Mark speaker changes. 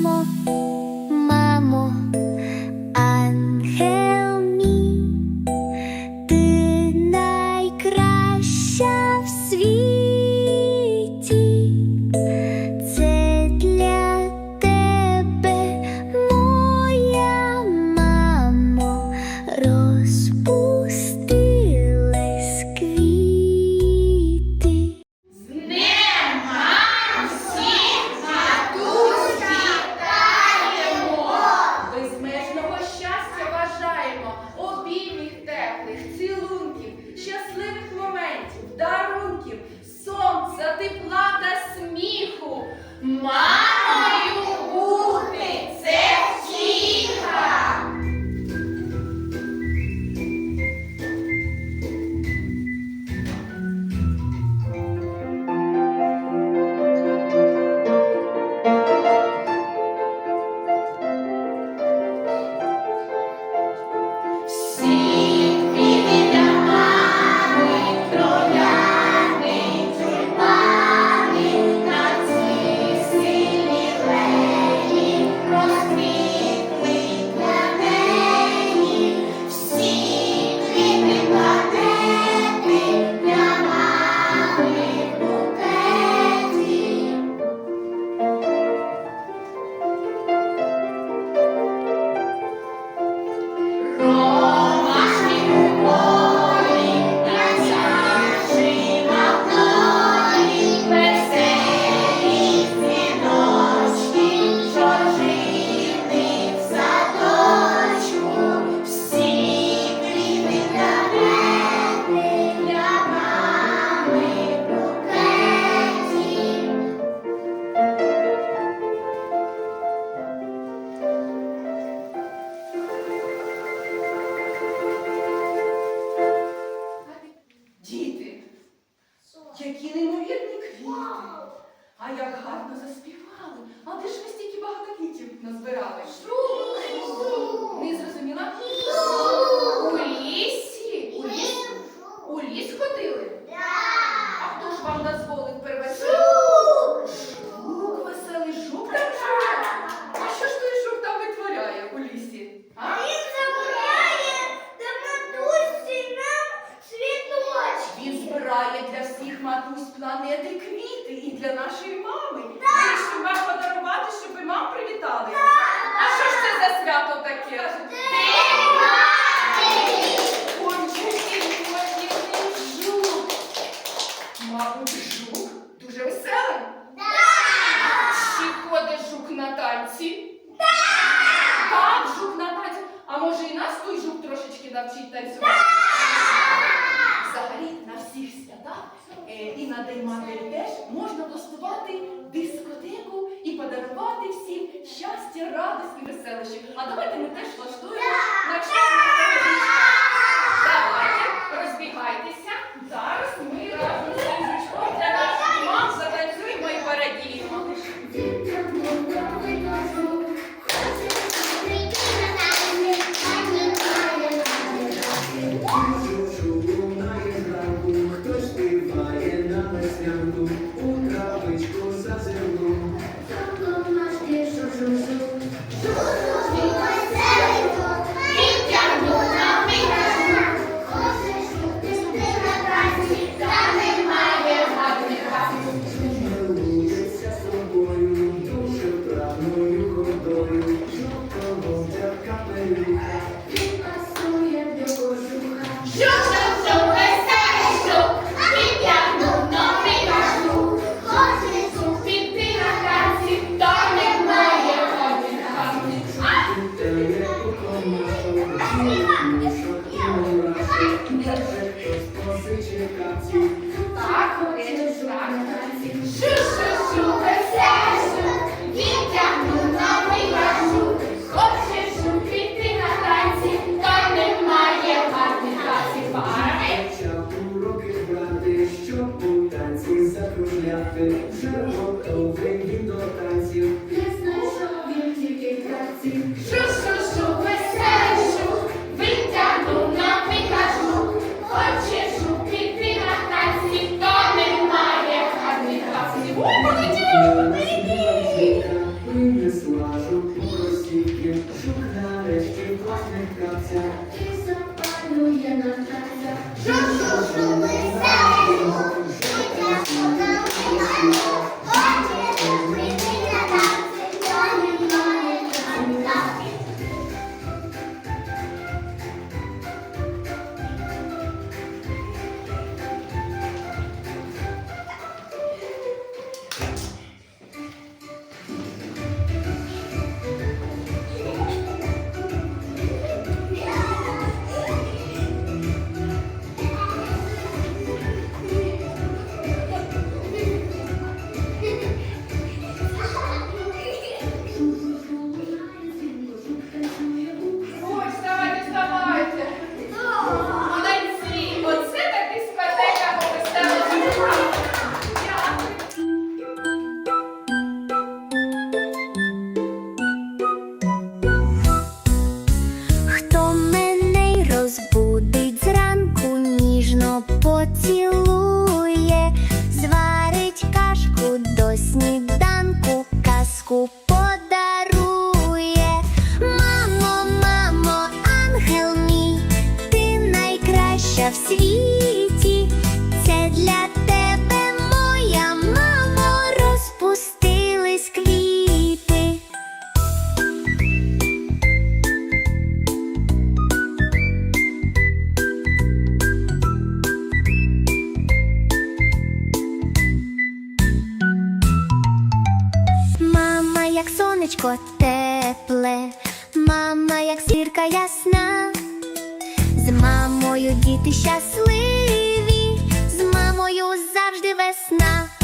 Speaker 1: 么？Планети квіти і для нашої мами. Вирішив вам подарувати, щоб ви мам привітали. А що ж це за свято таке? Ой, який жук. Мабуть, жук дуже веселий. Чи ходить жук на танці? Так, жук на танці. А може і нас той жук трошечки навчить танцювати? На День матері теж можна влаштувати дискотеку і подарувати всім щастя, радість і веселощі. А давайте ми теж влаштуємо
Speaker 2: Що у
Speaker 3: танці закругляти, вже готовий личко тепле, мама, як сірка ясна, з мамою діти щасливі, з мамою завжди весна.